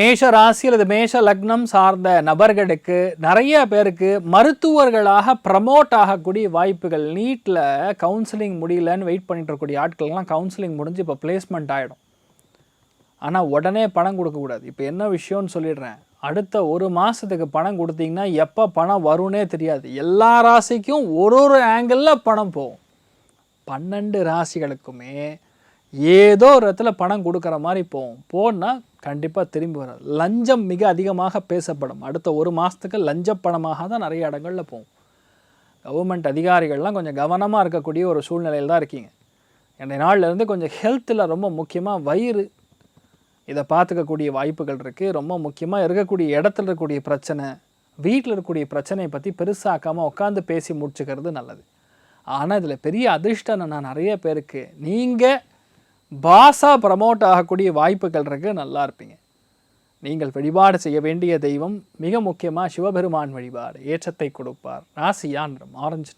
மேஷ ராசி அல்லது மேஷ லக்னம் சார்ந்த நபர்களுக்கு நிறைய பேருக்கு மருத்துவர்களாக ப்ரமோட் ஆகக்கூடிய வாய்ப்புகள். நீட்டில் கவுன்சிலிங் முடியலன்னு வெயிட் பண்ணிட்டு இருக்கக்கூடிய ஆட்கள்லாம் கவுன்சிலிங் முடிஞ்சு இப்போ பிளேஸ்மெண்ட் ஆகிடும் ஆனால் உடனே பணம் கொடுக்கக்கூடாது இப்போ என்ன விஷயம்னு சொல்லிடுறேன். அடுத்த ஒரு மாதத்துக்கு பணம் கொடுத்தீங்கன்னா எப்போ பணம் வரும்னே தெரியாது. எல்லா ராசிக்கும் ஒரு ஒரு ஆங்கிளில் பணம் போகும். பன்னெண்டு ராசிகளுக்குமே ஏதோ ஒரு இடத்துல பணம் கொடுக்குற மாதிரி போகும் போனால் கண்டிப்பாக திரும்பி வரும் லஞ்சம் மிக அதிகமாக பேசப்படும். அடுத்த ஒரு மாதத்துக்கு லஞ்ச பணமாக தான் நிறைய இடங்களில் போகும். கவர்மெண்ட் அதிகாரிகள்லாம் கொஞ்சம் கவனமாக இருக்கக்கூடிய ஒரு சூழ்நிலையில் தான் இருக்கீங்க. இன்றைய நாள்லேருந்து கொஞ்சம் ஹெல்த்தில் ரொம்ப முக்கியமாக வயிறு இதை பார்த்துக்கக்கூடிய வாய்ப்புகள் இருக்குது ரொம்ப முக்கியமாக இருக்கக்கூடிய இடத்துல இருக்கக்கூடிய பிரச்சனை வீட்டில் இருக்கக்கூடிய பிரச்சனையை பற்றி பெருசாக்காமல் உட்காந்து பேசி முடிச்சுக்கிறது நல்லது. ஆனால் இதில் பெரிய அதிர்ஷ்டம் நான் நிறைய பேருக்கு. நீங்கள் பாஸாக ப்ரமோட் ஆகக்கூடிய வாய்ப்புகள் இருக்குது நல்லா இருப்பீங்க. நீங்கள் வழிபாடு செய்ய வேண்டிய தெய்வம் மிக முக்கியமாக சிவபெருமான் வழிபாடு ஏற்றத்தை கொடுப்பார். ராசியான் ஆரஞ்சு